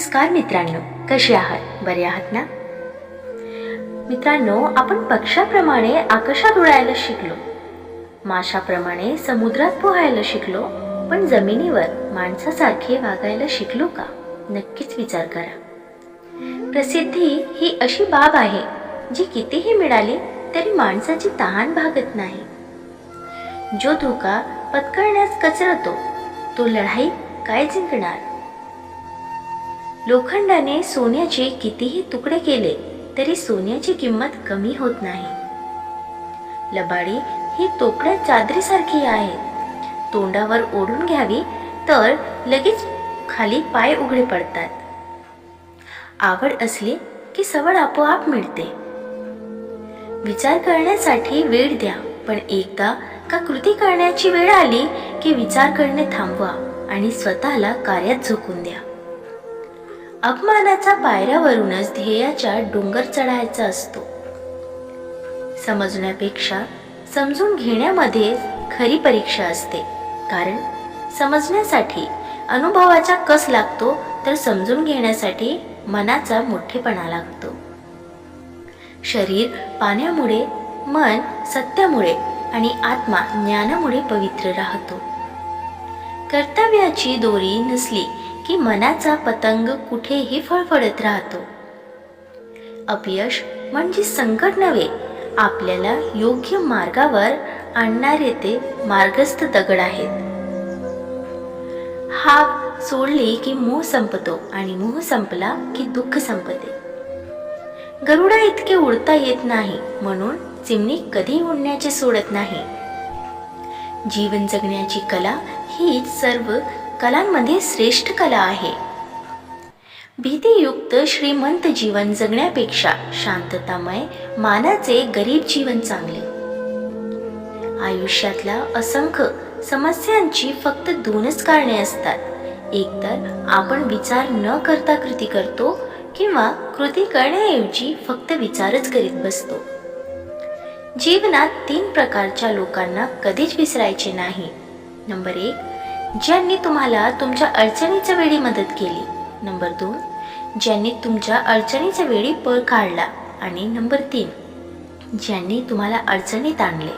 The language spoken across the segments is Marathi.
नमस्कार मित्रांनो कसे आहात? बरे आहात ना? मित्रांनो आपण पक्षाप्रमाणे आकाशात उडायला शिकलो. माशाप्रमाणे समुद्रात पोहायला शिकलो पण जमिनीवर माणसासारखे वागायला शिकलो का? नक्कीच विचार करा. प्रसिद्धी ही अशी बाब आहे जी कितीही मिळाली तरी माणसाची तहान भागत नाही. जो धोका पत्करण्यास कचरतो तो लढाई काय जिंकणार? लोखंडाने सोन्याचे कितीही तुकडे केले तरी सोन्याची किंमत कमी होत नाही. लबाडी ही तोकड्या चादरीसारखी आहे. तोंडावर ओढून घ्यावी तर लगेच खाली पाय उघडे पडतात. आवड असली की सवड आपोआप मिळते. विचार करण्यासाठी वेळ द्या पण एकदा का कृती करण्याची वेळ आली की विचार करणे थांबवा आणि स्वतःला कार्यात झोकून द्या. अपमानाचा पायऱ्यावरूनच ध्येयाच्या डोंगर चढायचा असतो. समजण्यापेक्षा समजून घेण्यामध्ये खरी परीक्षा असते. कारण समजण्यासाठी अनुभवाचा कस लागतो तर समजून घेण्यासाठी मनाचा मोठेपणा लागतो. शरीर पाण्यामुळे मन सत्यामुळे आणि आत्मा ज्ञानामुळे पवित्र राहतो. कर्तव्याची दोरी नसली की मनाचा पतंग कुठेही फळफळत राहतो. अपयश म्हणजे संकट नव्हे आपल्याला योग्य मार्गावर आणणारे ते मार्गस्थ दगड आहेत. हा सोडली की मोह संपतो आणि मोह संपला की दुःख संपते. गरुडा इतके उडता येत नाही म्हणून चिमणी कधी उडण्याचे सोडत नाही. जीवन जगण्याची कला ही सर्व कलांमध्ये श्रेष्ठ कला आहे. भीतीयुक्त श्रीमंत जीवन जगण्यापेक्षा शांततामय मानाचे गरीब जीवन चांगले. आयुष्यातल्या असंख्य समस्यांची फक्त दोनच कारणे असतात. एकतर आपण विचार न करता कृती करतो किंवा कृती करण्याऐवजी फक्त विचारच करीत बसतो. जीवनात तीन प्रकारच्या लोकांना कधीच विसरायचे नाही. नंबर एक ज्यांनी तुम्हाला तुमच्या अडचणीच्या वेळी मदत केली. नंबर दोन ज्यांनी तुमच्या अडचणीच्या वेळी पळ काढला. आणि नंबर तीन ज्यांनी तुम्हाला अडचणीत आणले.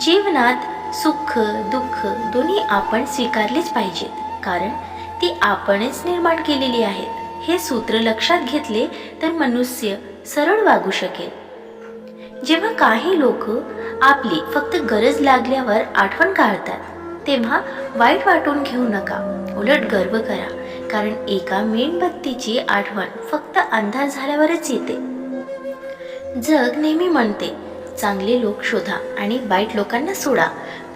जीवनात सुख दुःख दोन्ही आपण स्वीकारलेच पाहिजेत. कारण ती आपणच निर्माण केलेली आहेत. हे सूत्र लक्षात घेतले तर मनुष्य सरळ वागू शकेल. जेव्हा काही लोक आपली फक्त गरज लागल्यावर आठवण काढतात तेव्हा वाईट वाटून घेऊ नका. उलट गर्व करा. कारण एका मेणबत्तीची आठवण फक्त अंधार झाल्यावरच येते. जग नेहमी म्हणते चांगले लोक शोधा आणि वाईट लोकांना सोडा.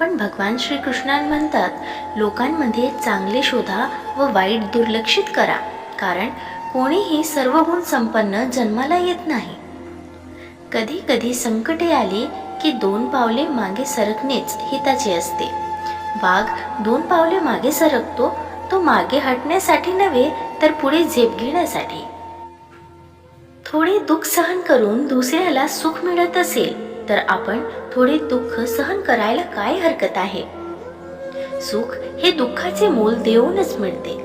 पण भगवान श्रीकृष्णान म्हणतात लोकांमध्ये चांगले शोधा व वाईट दुर्लक्षित करा. कारण कोणीही सर्वगुण संपन्न जन्माला येत नाही. कधी कधी संकटे आली की दोन पावले मागे सरकणेच हिताचे असते. वाघ दोन पावले मागे सरकतो तो मागे हटण्यासाठी नव्हे तर पुढे झेप घेण्यासाठी. थोडे दुःख सहन करून दुसऱ्याला सुख मिळत असेल तर आपण थोडे दुःख सहन करायला काय हरकत आहे? सुख हे दुःखाचे मूल देऊनच मिळते.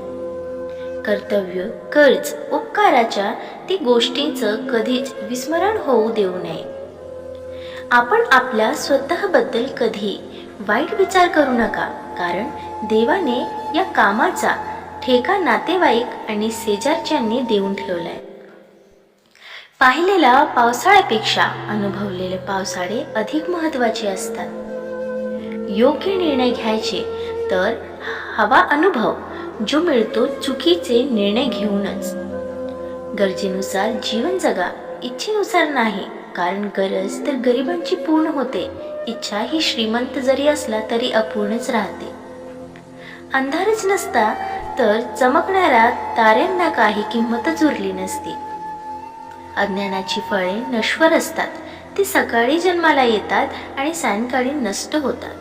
कर्तव्य कर्ज उपकाराच्या ती गोष्टींचं कधीच विस्मरण होऊ देऊ नये. आपण आपल्या स्वतःबद्दल कधी वाईट विचार करू नका. कारण देवाने या कामाचा ठेका नातेवाईक आणि शेजारच्यांनी देऊन ठेवलाय. पाहिलेल्या पावसाळ्यापेक्षा अनुभवलेले पावसाळे अधिक महत्त्वाचे असतात. योग्य निर्णय घ्यायचे तर हवा अनुभव जो मिळतो चुकीचे निर्णय घेऊनच. गरजेनुसार जीवन जगा. इच्छेनुसार नाही. कारण गरज तर गरिबांची पूर्ण होते. इच्छा ही श्रीमंत जरी असला तरी अपूर्णच राहते. अंधारच नसता तर चमकणाऱ्या ताऱ्यांना काही किंमतच उरली नसती. अज्ञानाची फळे नश्वर असतात. ती सकाळी जन्माला येतात आणि सायंकाळी नष्ट होतात.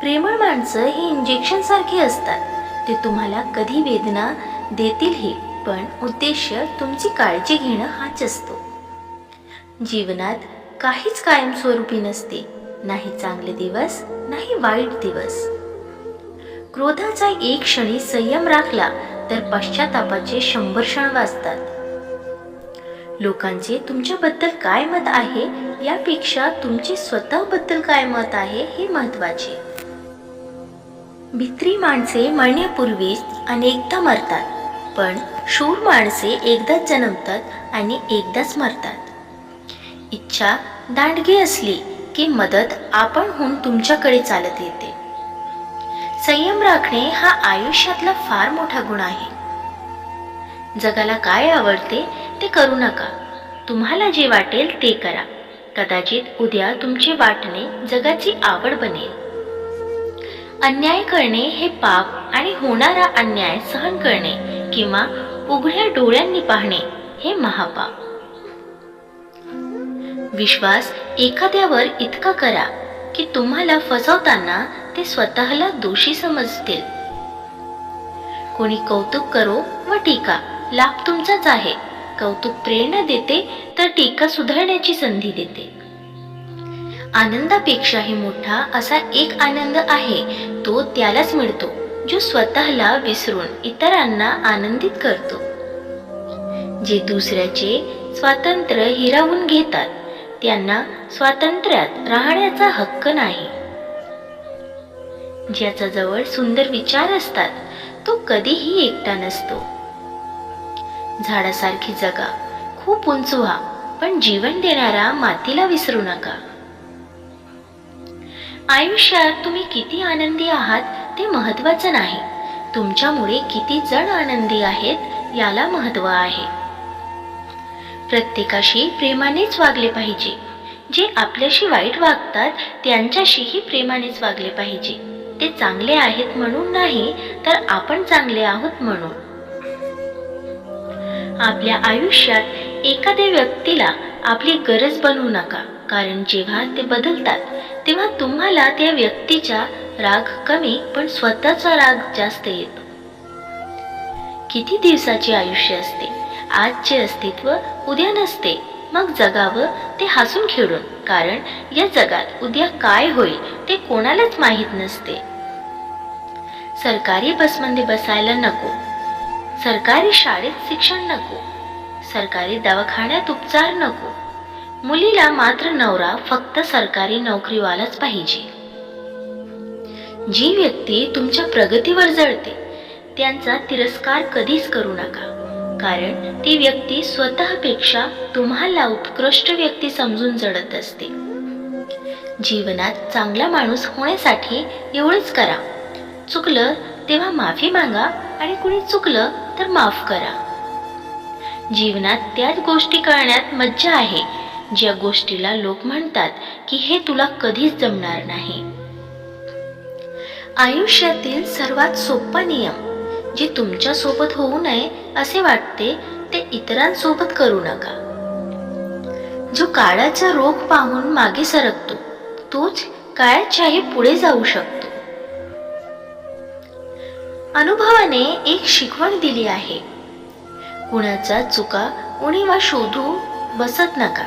प्रेमळ माणसं ही इंजेक्शन सारखी असतात. ते तुम्हाला कधी वेदना देतीलही पण उद्देश तुमची काळजी घेणं हाच असतो. जीवनात काहीच कायमस्वरूपी नसते. नाही चांगले दिवस नाही वाईट दिवस. क्रोधाचा एक क्षणी संयम राखला तर पश्चातापाचे शंभर क्षण वाचतात. लोकांचे तुमच्याबद्दल काय मत आहे? यापेक्षा तुमचे स्वतःबद्दल काय मत आहे हे महत्त्वाचे भित्री माणसे मरण्यापूर्वीच अनेकदा मरतात पण शूर माणसे एकदाच जन्मतात आणि एकदाच मरतात. इच्छा दांडगी असली की मदत आपणहून तुमच्याकडे चालत येते. संयम राखणे हा आयुष्यातला फार मोठा गुण आहे. जगाला काय आवडते ते करू नका. तुम्हाला जे वाटेल ते करा. कदाचित उद्या तुमचे वाटणे जगाची आवड बनेल. अन्याय करणे हे पाप आणि होणारा अन्याय सहन करणे किंवा उघड्या डोळ्यांनी पाहणे हे महापाप. विश्वास एखाद्यावर इतका करा की तुम्हाला फसवताना ते स्वतःला दोषी समजतील. कोणी कौतुक करो व टीका. लाभ तुमचाच आहे. कौतुक प्रेरणा देते तर टीका सुधारण्याची संधी देते. आनंदापेक्षाही मोठा असा एक आनंद आहे तो त्यालाच मिळतो जो स्वतःला विसरून इतरांना आनंदित करतो. जे दुसऱ्याचे स्वातंत्र्य हिरावून घेतात त्यांना स्वातंत्र्यात राहण्याचा हक्क नाही. ज्याचा जवळ सुंदर विचार असतात तो कधीही एकटा नसतो. झाडासारखी जगा खूप उंच व्हा पण जीवन देणारा मातीला विसरू नका. आयुष्यात तुम्ही किती आनंदी आहात ते महत्वाचं नाही. तुमच्यामुळे किती जण आनंदी आहेत याला महत्त्व आहे. प्रत्येकाशी प्रेमानेच वागले पाहिजे. जे आपल्याशी वाईट वागतात त्यांच्याशीही प्रेमानेच वागले पाहिजे. ते चांगले आहेत म्हणून नाही तर आपण चांगले आहोत म्हणून. आपल्या आयुष्यात एखाद्या व्यक्तीला आपली गरज बनवू नका कारण जेव्हा ते बदलतात तेव्हा तुम्हाला त्या व्यक्तीचा राग कमी पण स्वतःचा राग जास्त येतो. किती दिवसाचे आयुष्य असते? आजचे अस्तित्व उद्या नसते. मग जगावं ते हसून खेळून. कारण या जगात उद्या काय होईल ते कोणालाच माहीत नसते. सरकारी बसमध्ये बसायला नको. सरकारी शाळेत शिक्षण नको. सरकारी दवाखान्यात उपचार नको. मुलीला मात्र नवरा फक्त सरकारी नोकरीवालाच पाहिजे. जी व्यक्ती तुमच्या प्रगतीवर जळते त्यांचा तिरस्कार कधीच करू नका. कारण ती व्यक्ती स्वतःपेक्षा तुम्हाला उत्कृष्ट व्यक्ती समजून जडत असते. जीवनात चांगला माणूस होण्यासाठी एवढंच करा. चुकलं तेव्हा माफी मागा आणि कुणी चुकलं तर माफ करा. जीवनात त्याच गोष्टी करण्यात मज्जा आहे. ज्या गोष्टीला लोक म्हणतात की हे तुला कधीच जमणार नाही. आयुष्यातील सर्वात सोपा नियम जे तुमच्यासोबत होऊ नये असे वाटते ते इतरांसोबत करू नका. जो काळाचा रोग पाहून मागे सरकतो तोच काळाच्याही पुढे जाऊ शकतो. अनुभवाने एक शिकवण दिली आहे. कुणाचा चुका उणीवा शोधू बसत नका.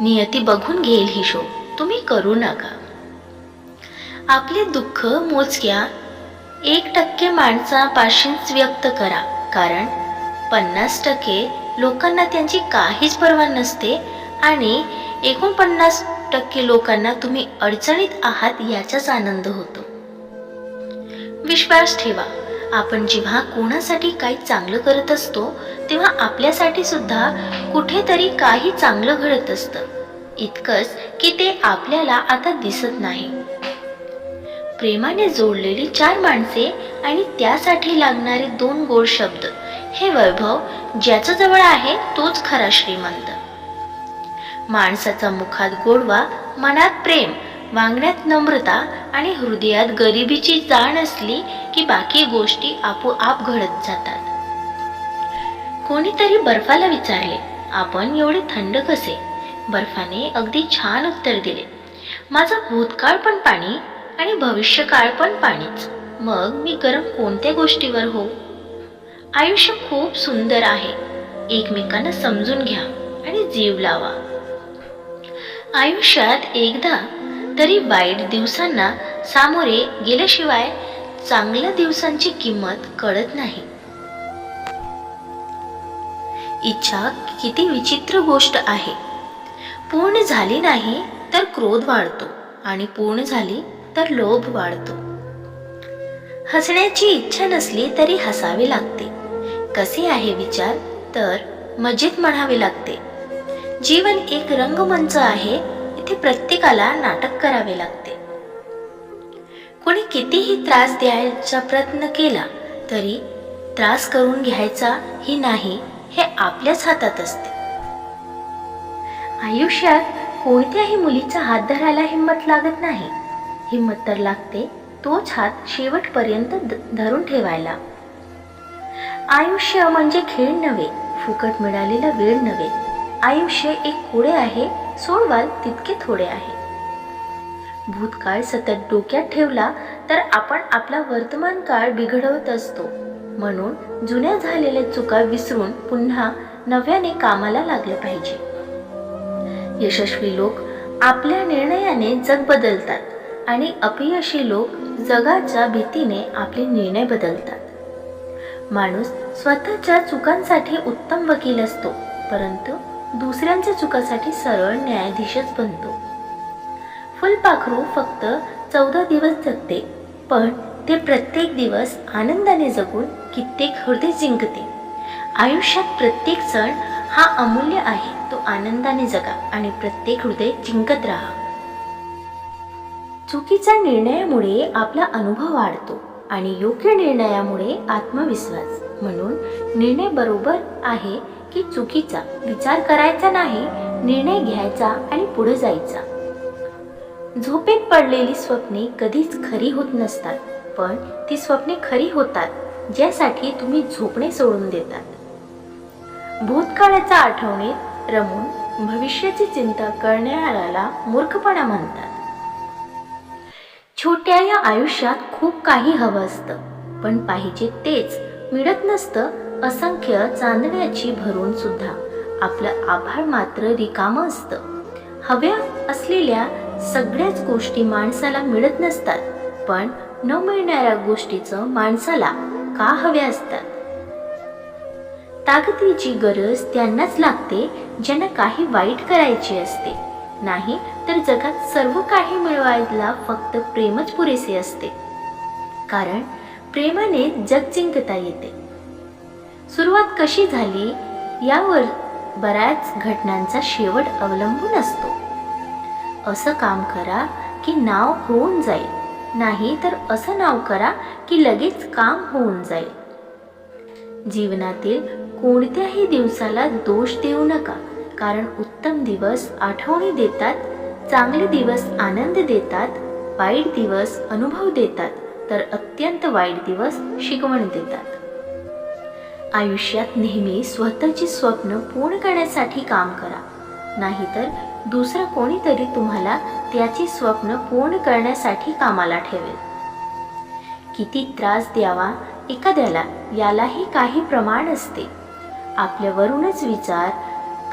नियती बघून घेईल हिशोब तुम्ही करू नका. आपले दुःख मोजक्या एक टक्के माणसापाशीच व्यक्त करा. कारण पन्नास टक्के लोकांना त्यांची काहीच पर्वा नसते आणि एकोणपन्नास टक्के लोकांना तुम्ही अडचणीत आहात याचाच आनंद होतो. विश्वास ठेवा. आपण जेव्हा कोणासाठी काही चांगलं करत असतो तेव्हा आपल्यासाठी सुद्धा कुठेतरी काही चांगलं घडत असतं. इतकंच की ते आपल्याला आता दिसत नाही. प्रेमाने जोडलेली चार माणसे आणि त्यासाठी लागणारे दोन गोड शब्द. हे वैभव ज्याच्या जवळ आहे तोच खरा श्रीमंत. माणसाचा मुखात गोडवा मनात प्रेम वागण्यात नम्रता आणि हृदयात गरिबीची जाण असली की बाकी गोष्टी आपोआप घडत जातात. कोणीतरी बर्फाला विचारले आपण एवढे थंड कसे? बर्फाने अगदी छान उत्तर दिले माझा भूतकाळ पण पाणी आणि भविष्यकाळ पण पाणीच. मग मी गरम कोणत्या गोष्टीवर हो आयुष्य खूप सुंदर आहे. एकमेकांना समजून घ्या आणि जीव लावा. आयुष्यात एकदा तरी वाईट दिवसांना सामोरे गेल्याशिवाय चांगल्या दिवसांची किंमत कळत नाही. इच्छा किती विचित्र गोष्ट आहे. पूर्ण झाली नाही तर क्रोध वाढतो आणि पूर्ण झाली तर लोभ वाढतो. हसण्याची इच्छा नसली तरी हसावे लागते. कसे आहे विचार? तर मजेत म्हणावे लागते. जीवन एक रंगमंच आहे इथे प्रत्येकाला नाटक करावे लागते. कोणी कितीही त्रास द्यायचा प्रयत्न केला तरी त्रास करून घ्यायचा ही नाही हे आपल्याच हातात असते. आयुष्यात कोणत्याही मुलीचा हात धरायला हिंमत लागत नाही. हिंमत तर लागते तोच हात शेवटपर्यंत धरून ठेवायला. आयुष्य म्हणजे खेळ नव्हे फुकट मिळालेला वेळ नव्हे. आयुष्य एक कोडे आहे सोडवाल तितके थोडे आहे. भूतकाळ सतत डोक्यात ठेवला तर आपण आपला वर्तमान काळ बिघडवत असतो. म्हणून जुन्या झालेल्या चुका विसरून पुन्हा नव्याने कामाला लागले पाहिजे. यशस्वी लोक आपल्या निर्णयाने जग बदलतात. आणि अपयशी लोक जगाच्या भीतीने आपले निर्णय बदलतात. माणूस स्वतःच्या चुकांसाठी उत्तम वकील असतो परंतु दुसऱ्यांच्या चुकासाठी सरळ न्यायाधीशच बनतो. फुलपाखरू फक्त चौदा दिवस जगते पण ते प्रत्येक दिवस आनंदाने जगून कित्येक हृदय जिंकते. आयुष्यात प्रत्येक सण हा अमूल्य आहे तो आनंदाने जगा आणि प्रत्येक हृदय जिंकत राहा. चुकीच्या निर्णयामुळे आपला अनुभव वाढतो आणि योग्य निर्णयामुळे आत्मविश्वास. म्हणून निर्णय बरोबर आहे की चुकीचा विचार करायचा नाही निर्णय घ्यायचा आणि पुढे जायचा. झोपेत पडलेली स्वप्ने कधीच खरी होत नसतात पण ती स्वप्ने खरी होतात ज्यासाठी तुम्ही झोपणे सोडून देतात. भूतकाळाच्या आठवणीत रमून भविष्याची चिंता करण्याला मूर्खपणा म्हणतात. छोट्या या आयुष्यात खूप काही हवं असतं. पण पाहिजे तेच मिळत नसतं असंख्य चांदण्याची भरून सुद्धा. आपलं आभार मात्र रिकामं असतं. हव्या असलेल्या सगळ्याच गोष्टी माणसाला मिळत नसतात. पण न मिळणाऱ्या गोष्टीचं माणसाला का हव्या असतात? ताकदीची गरज त्यांनाच लागते ज्यांना काही वाईट करायची असते. नाही तर जगात सर्व काही मिळवायला फक्त प्रेमच पुरेसे असते. कारण प्रेमाने जग जिंकता येते. सुरुवात कशी झाली यावर बऱ्याच घटनांचा शेवट अवलंबून असतो. असं काम करा की नाव होऊन जाईल नाही तर असं नाव करा की लगेच काम होऊन जाईल. जीवनातील कोणत्याही दिवसाला दोष देऊ नका. कारण उत्तम दिवस आठवणी देतात चांगले दिवस आनंद देतात वाईट दिवस अनुभव देतात तर अत्यंत वाईट दिवस शिकवण देतात. आयुष्यात नेहमी स्वतःची स्वप्न पूर्ण करण्यासाठी काम करा. नाहीतर दुसरं कोणीतरी तुम्हाला त्याची स्वप्न पूर्ण करण्यासाठी कामाला ठेवेल. किती त्रास द्यावा एखाद्याला यालाही काही प्रमाण असते. आपल्यावरूनच विचार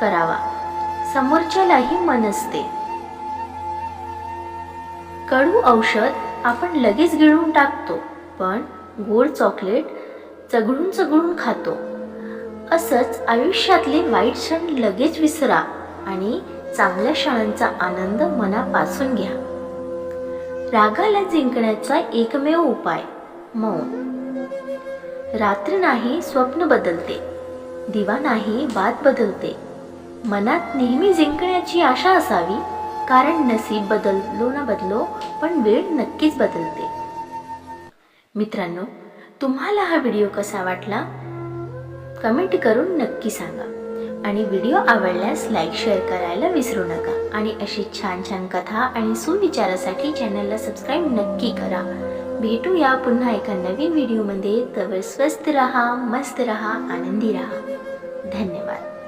करावा. समोरच्यालाही मन असते. कडू औषध आपण लगेच गिळून टाकतो पण गोड चॉकलेट चघळून चघळून खातो. असंच आयुष्यातले वाईट क्षण लगेच विसरा आणि चांगल्या क्षणांचा आनंद मनापासून घ्या. रागाला जिंकण्याचा एकमेव उपाय मौन. रात्र नाही स्वप्न बदलते. दिवा नाही बात बदलते. मनात नेहमी जिंकण्याची आशा असावी कारण नसीब बदललो ना बदलो पण वेळ नक्कीच बदलते. मित्रांनो तुम्हाला हा व्हिडिओ कसा वाटला? कमेंट करून नक्की सांगा. आणि व्हिडिओ आवडल्यास लाईक शेअर करायला विसरू नका. आणि अशी छान छान कथा आणि सुविचारासाठी चॅनलला सबस्क्राईब नक्की करा. भेटूया पुन्हा एका नवीन व्हिडिओमध्ये. तवर स्वस्त रहा मस्त रहा आनंदी रहा. धन्यवाद.